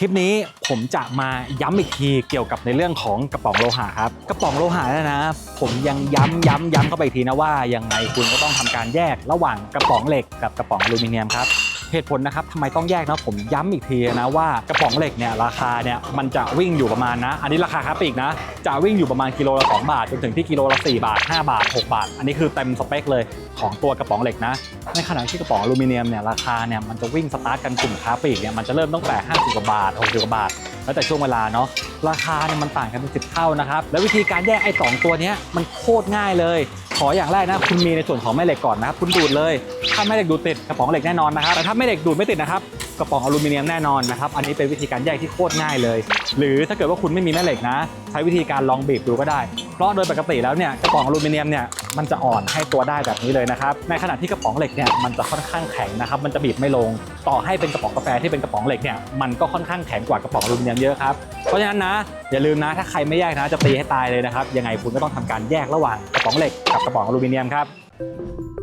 คลิปนี้ผมจะมาย้ำอีกทีเกี่ยวกับในเรื่องของกระป๋องโลหะครับกระป๋องโลหะนะนะผมยังย้ำย้ำย้ำเข้าไปอีกทีนะว่ายังไงคุณก็ต้องทำการแยกระหว่างกระป๋องเหล็กกับกระป๋องอลูมิเนียมครับ เหตุผลนะครับทำไมต้องแยกนะผมย้ำอีกทีนะว่ากระป๋องเหล็กเนี่ยราคาเนี่ยมันจะวิ่งอยู่ประมาณนะ อันนี้ราคาค้าปลีกนะ จะวิ่งอยู่ประมาณกิโลละ2บาทจนถึงที่กิโลละ4บาท 5 บาท 6 บาท อันนี้คือเต็มสเปคเลยของตัวกระป๋องเหล็กนะ ในขณะที่กระป๋องอลูมิเนียมเนี่ยราคาเนี่ยมันจะวิ่งสตาร์ทกันกลุ่มค้าปลีกเนี่ยมันจะเริ่มตั้งแต่50กว่าบาท60กว่าบาท แล้วแต่ช่วงเวลาเนาะราคาเนี่ยมันต่างกันเป็นสิบเท่านะครับ แล้ววิธีการแยกไอ้สองตัวเนี้ยมันโคตรง่ายเลย ขออย่างแรกนะคุณมีในส่วนของแม่เหล็กก่อนนะครับคุณดูดเลยถ้าแม่เหล็กดูดติดกระป๋องเหล็กแน่นอนนะครับแต่ถ้าแม่เหล็กดูดไม่ติดนะครับ กระป๋องอลูมิเนียมแน่นอนนะครับ อันนี้เป็นวิธีการแยกที่โคตรง่ายเลย หรือถ้าเกิดว่าคุณไม่มีแม่เหล็กนะ ใช้วิธีการลองบีบดูก็ได้ เพราะโดยปกติแล้วเนี่ยกระป๋องอลูมิเนียมเนี่ยมันจะอ่อนให้ตัวได้แบบนี้เลยนะครับ ในขณะที่กระป๋องเหล็กเนี่ยมันจะค่อนข้างแข็งนะครับ มันจะบีบไม่ลง ต่อให้เป็นกระป๋องกาแฟที่เป็นกระป๋องเหล็กเนี่ยมันก็ค่อนข้างแข็งกว่ากระป๋องอลูมิเนียมเยอะครับ เพราะฉะนั้นนะอย่าลืมนะถ้าใครไม่แยกนะจะตีให้ตายเลยนะครับ ยังไงคุณก็ต้องทำการแยกระหว่างกระป๋องเหล็กกับกระป๋องอลูมิเนียมครับ